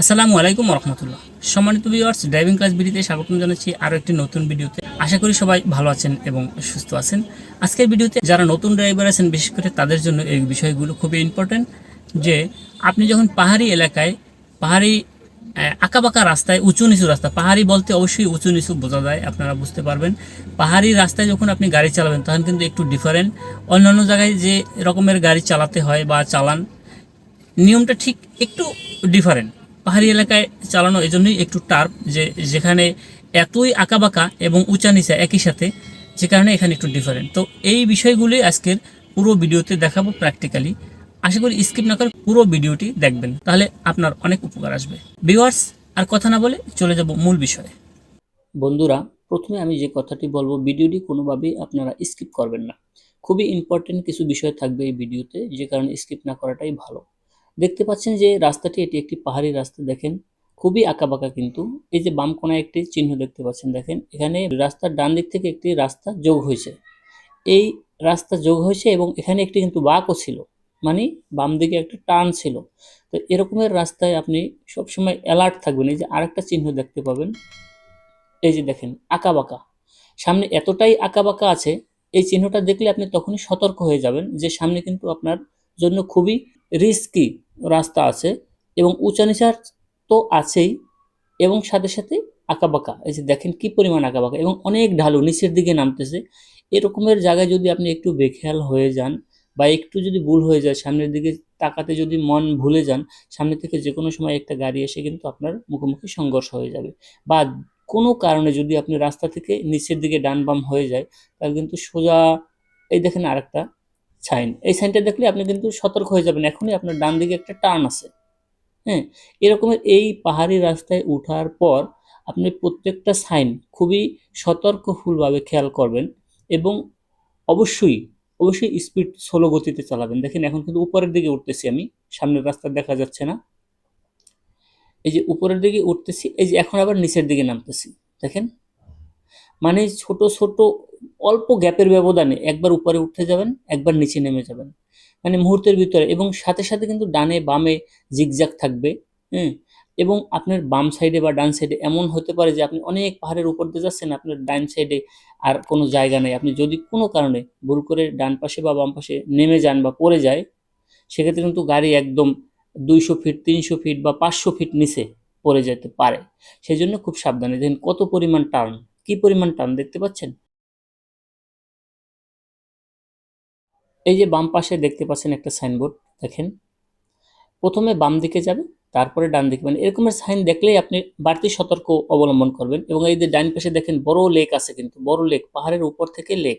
আসসালামু আলাইকুম রহমতুল্লাহ সম্মানিত ভিউয়ার্স ড্রাইভিং ক্লাস ভিডিওতে স্বাগতম জানাচ্ছি আরও একটি নতুন ভিডিওতে। আশা করি সবাই ভালো আছেন এবং সুস্থ আছেন। আজকের ভিডিওতে যারা নতুন ড্রাইভার আছেন, বিশেষ করে তাদের জন্য এই বিষয়গুলো খুবই ইম্পর্ট্যান্ট যে, আপনি যখন পাহাড়ি এলাকায়, পাহাড়ি আঁকাবাঁকা রাস্তায় উঁচু নিচু রাস্তা, পাহাড়ি বলতে অবশ্যই উঁচু নিচু বোঝা যায়, আপনারা বুঝতে পারবেন। পাহাড়ি রাস্তায় যখন আপনি গাড়ি চালাবেন, তখন কিন্তু একটু ডিফারেন্ট অন্যান্য জায়গায় যে রকমের গাড়ি চালাতে হয় বা চালান, নিয়মটা ঠিক একটু ডিফারেন্ট পাহাড়ি এলাকায় চালানো এজন্যই একটু টার্প যে যেখানে এতই আঁকাবাঁকা এবং উঁচা নিচা একই সাথে, যে কারণে এখানে একটু ডিফারেন্ট তো এই বিষয়গুলি আজকের পুরো ভিডিওতে দেখাবো প্র্যাকটিক্যালি আশা করি স্কিপ না করে পুরো ভিডিওটি দেখবেন, তাহলে আপনার অনেক উপকার আসবে। ভিওয়ার্স আর কথা না বলে চলে যাব মূল বিষয়ে। বন্ধুরা, প্রথমে আমি যে কথাটি বলব, ভিডিওটি কোনোভাবেই আপনারা স্কিপ করবেন না। খুবই ইম্পর্টেন্ট কিছু বিষয় থাকবে এই ভিডিওতে, যে কারণে স্কিপ না করাটাই ভালো। দেখতে পাচ্ছেন যে রাস্তাটি এটি একটি পাহাড়ি রাস্তা, দেখেন। খুবই আঁকাবাঁকা কিন্তু। এই যে বাম কোনায় একটি চিহ্ন দেখতে পাচ্ছেন, দেখেন। এখানে রাস্তার ডান দিক থেকে একটি রাস্তা যোগ হয়েছে। এই রাস্তা যোগ হয়েছে এবং এখানে একটি কিন্তু বাঁকও ছিল মানে বাম দিকে একটা টান ছিল। তো এরকমের রাস্তায় আপনি সবসময় অ্যালার্ট থাকবেন। এই যে আরেকটা চিহ্ন দেখতে পাবেন। এই যে দেখেন, আঁকাবাঁকা। সামনে এতটাই আঁকাবাঁকা আছে, এই চিহ্নটা দেখলে আপনি তখনই সতর্ক হয়ে যাবেন যে সামনে কিন্তু আপনার জন্য খুবই রিস্কি রাস্তা আছে এবং উঁচা নিচার তো আছেই এবং সাথে সাথে আঁকাবাঁকা। এই যে দেখেন কি পরিমাণ আঁকাবাঁকা এবং অনেক ঢালু নিচের দিকে নামতেছে। এরকমের জায়গায় যদি আপনি একটু বেখেয়াল হয়ে যান বা একটু যদি ভুল হয়ে যায় সামনের দিকে তাকাতে যদি মন ভুলে যান, সামনে থেকে যে কোনো সময় একটা গাড়ি এসে কিন্তু আপনার মুখোমুখি সংঘর্ষ হয়ে যাবে। বা কোনো কারণে যদি আপনি রাস্তা থেকে নিচের দিকে ডান বাম হয়ে যায়, তাহলে কিন্তু সোজা, এই দেখেন আরেকটা সাইন এই সাইনটা দেখলে আপনি কিন্তু সতর্ক হয়ে যাবেন। এখনই আপনার ডান দিকে একটা টার্ন আছে। হ্যাঁ এরকমের এই পাহাড়ি রাস্তায় ওঠার পর আপনি প্রত্যেকটা সাইন খুবই সতর্কফুলভাবে খেয়াল করবেন এবং অবশ্যই অবশ্যই স্পিড স্লো গতিতে চালাবেন। দেখেন এখন কিন্তু উপরের দিকে উঠতেছি আমি। সামনের রাস্তা দেখা যাচ্ছে না। এই যে উপরের দিকে উঠতেছি, এই যে এখন আবার নিচের দিকে নামতেছি। দেখেন? মানে ছোট ছোট অল্প গ্যাপের ব্যবধানে একবার উপরে উঠতে যাবেন, একবার নিচে নেমে যাবেন। মানে মুহূর্তের ভিতরে এবং সাথে সাথে কিন্তু ডানে বামে জিগজ্যাগ থাকবে হ্যাঁ এবং আপনার বাম সাইডে বা ডান সাইডে এমন হতে পারে যে আপনি অনেক পাহাড়ের উপর দিয়ে যাচ্ছেন, আপনার ডান সাইডে আর কোনো জায়গা নেই। আপনি যদি কোনো কারণে ভুল করে ডান পাশে বা বাম পাশে নেমে যান বা পড়ে যায়, সেক্ষেত্রে কিন্তু গাড়ি একদম দুইশো ফিট তিনশো ফিট বা পাঁচশো ফিট নিচে পড়ে যেতে পারে। সেই জন্য খুব সাবধানে। দেখেন কত পরিমাণ টার্ন কি পরিমাণ টার্ন দেখতে পাচ্ছেন? এই যে বাম পাশে দেখতে পাচ্ছেন একটা সাইনবোর্ড দেখেন। প্রথমে বাম দিকে যাবে, তারপরে ডান দিকে। মানে এরকমের সাইন দেখলেই আপনি বাড়তি সতর্ক অবলম্বন করবেন এবং এই যে ডান পাশে দেখেন বড় লেক আছে কিন্তু, বড় লেক পাহাড়ের উপর থেকে লেক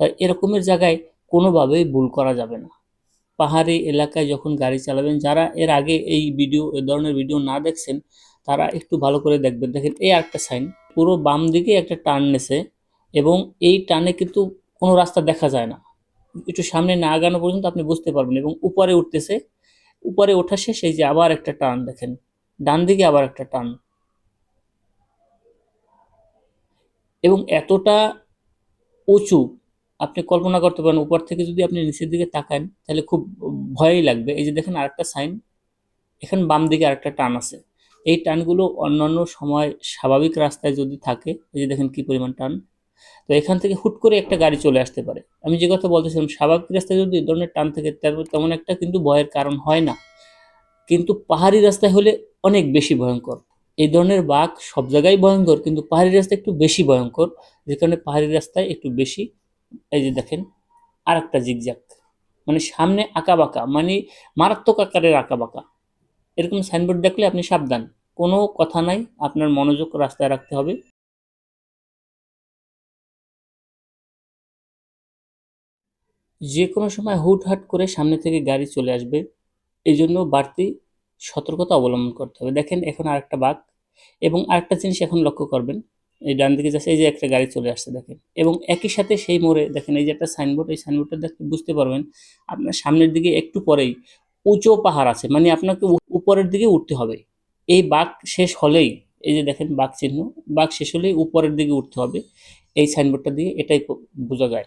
তাই এরকমের জায়গায় কোনোভাবেই ভুল করা যাবে না। পাহাড়ি এলাকায় যখন গাড়ি চালাবেন, যারা এর আগে এই ভিডিও এ ধরনের ভিডিও না দেখছেন, তারা একটু ভালো করে দেখবেন। দেখেন, এই একটা সাইন পুরো বাম দিকে একটা টার্ন নেছে এবং এই টার্নে কিন্তু কোনো রাস্তা দেখা যায় না। একটু সামনে না আগানো পর্যন্ত আপনি বুঝতে পারবেন এবং উপরে উঠতেছে। উপরে ওঠা শেষ যে আবার একটা টার্ন দেখেন। ডান দিকে আবার একটা টার্ন এবং এতটা উঁচু, আপনি কল্পনা করতে পারেন, উপর থেকে যদি আপনি নিচের দিকে তাকান, তাহলে খুব ভয়ই লাগবে। এই যে দেখেন আরেকটা সাইন, এখানে বাম দিকে আরেকটা টান আছে। এই টানগুলো অন্যান্য সময় স্বাভাবিক রাস্তায় যদি থাকে, এই যে দেখেন কি পরিমাণ টান। তো এখান থেকে হুট করে একটা গাড়ি চলে আসতে পারে। আমি যে কথা বলতেছিলাম স্বাভাবিক রাস্তায় যদি এই ধরনের টান থেকে তেমন- তেমন একটা কিন্তু ভয়ের কারণ হয় না। কিন্তু পাহাড়ি রাস্তায় হলে অনেক বেশি ভয়ঙ্কর। এই ধরনের বাঘ সব জায়গায় ভয়ঙ্কর, কিন্তু পাহাড়ি রাস্তায় একটু বেশি ভয়ঙ্কর, যে কারণে পাহাড়ি রাস্তায় একটু বেশি, এই যে দেখেন আর একটা জিগজ্যাগ মানে সামনে আঁকা বাঁকা মানে মারাত্মক আকারের আঁকা বাঁকা এরকম সাইনবোর্ড দেখলে আপনি সাবধান। কোনো কথা নাই, আপনার মনোযোগ রাস্তায় রাখতে হবে। যে কোনো সময় হুটহাট করে সামনে থেকে গাড়ি চলে আসবে এই জন্য বাড়তি সতর্কতা অবলম্বন করতে হবে। দেখেন এখন আরেকটা বাঘ এবং আরেকটা জিনিস এখন লক্ষ্য করবেন, এই ডান দিকে যাচ্ছে, এই যে একটা গাড়ি চলে আসছে দেখেন। এবং একই সাথে সেই মোড়ে দেখেন এই যে একটা সাইনবোর্ড, এই সাইনবোর্ডটা দেখতে বুঝতে পারবেন আপনার সামনের দিকে একটু পরেই উঁচু পাহাড় আছে মানে আপনাকে উপরের দিকে উঠতে হবে। এই বাঘ শেষ হলেই, এই যে দেখেন বাঘ চিহ্ন, বাঘ শেষ হলেই উপরের দিকে উঠতে হবে। এই সাইনবোর্ডটা দিয়ে এটাই বোঝা যায়।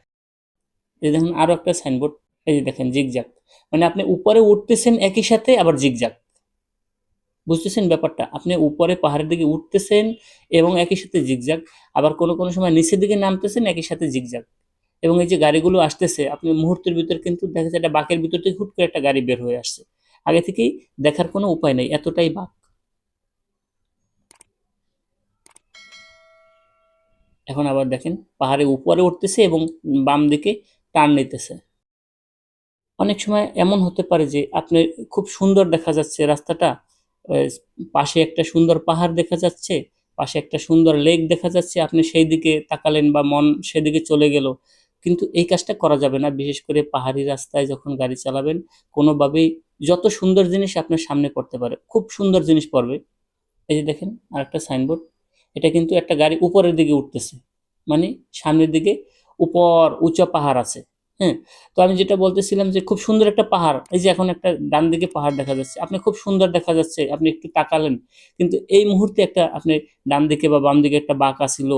এই দেখুন আরও একটা সাইনবোর্ড এই যে দেখেন জিগজ্যাগ মানে আপনি উপরে উঠতেছেন একই সাথে, আবার জিগজ্যাগ বুঝতেছেন ব্যাপারটা? আপনি উপরে পাহাড়ের দিকে উঠতেছেন এবং একই সাথে জিগজাগ আবার কোনো কোনো সময় নিচের দিকে নামতেছেন একই সাথে জিগজাগ এবং এই যে গাড়িগুলো আসতেছে, আপনি মুহূর্তের ভিতর কিন্তু দেখা যাচ্ছে একটা বাঁকের ভিতর থেকে হুট করে একটা গাড়ি বের হয়ে আসছে। আগে থেকেই দেখার কোনো উপায় নেই, এতটাই বাঁক। এখন আবার দেখেন, পাহাড়ে উপরে উঠতেছে এবং বাম দিকে টার্ন নিতেছে। অনেক সময় এমন হতে পারে যে আপনি খুব সুন্দর দেখা যাচ্ছে রাস্তাটা পাশে একটা সুন্দর পাহাড় দেখা যাচ্ছে, পাশে একটা সুন্দর লেক দেখা যাচ্ছে, আপনি সেই দিকে তাকালেন বা মন সেদিকে চলে গেল। কিন্তু এই কাজটা করা যাবে না, বিশেষ করে পাহাড়ি রাস্তায় যখন গাড়ি চালাবেন, কোনোভাবেই যত সুন্দর জিনিস আপনার সামনে পড়তে পারে, খুব সুন্দর জিনিস পড়বে। এই যে দেখেন আর একটা সাইনবোর্ড, এটা কিন্তু একটা গাড়ি উপরের দিকে উঠতেছে মানে সামনের দিকে উপর উঁচা পাহাড় আছে হ্যাঁ? তো আমি যেটা বলতেছিলাম যে খুব সুন্দর একটা পাহাড়, এই যে এখন একটা ডান দিকে পাহাড় দেখা যাচ্ছে, আপনি খুব সুন্দর দেখা যাচ্ছে, আপনি একটু তাকালেন, কিন্তু এই মুহূর্তে একটা আপনি ডান দিকে বা বাম দিকে একটা বাঁক আসিল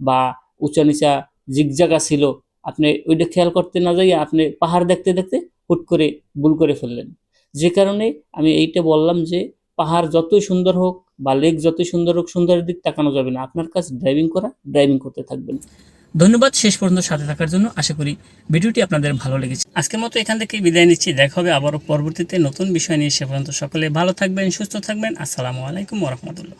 বা উঁচা নিচা জিগজাগা ছিল আপনি ওইটা খেয়াল করতে না যাইয়া আপনি পাহাড় দেখতে দেখতে হুট করে ভুল করে ফেললেন। যে কারণে আমি এইটা বললাম যে পাহাড় যতই সুন্দর হোক বা লেক যতই সুন্দর হোক, সুন্দরের দিক তাকানো যাবে না। আপনার কাছে ড্রাইভিং করা ড্রাইভিং করতে থাকবেন। ধন্যবাদ শেষ পর্যন্ত সাথে থাকার জন্য। আশা করি ভিডিওটি আপনাদের ভালো লেগেছে। আজকের মতো এখান থেকে বিদায় নিচ্ছি। দেখা হবে আবারও পরবর্তীতে নতুন বিষয় নিয়ে। সে পর্যন্ত সকলে ভালো থাকবেন, সুস্থ থাকবেন। আসসালামু আলাইকুম ওরহমতুল্লাহ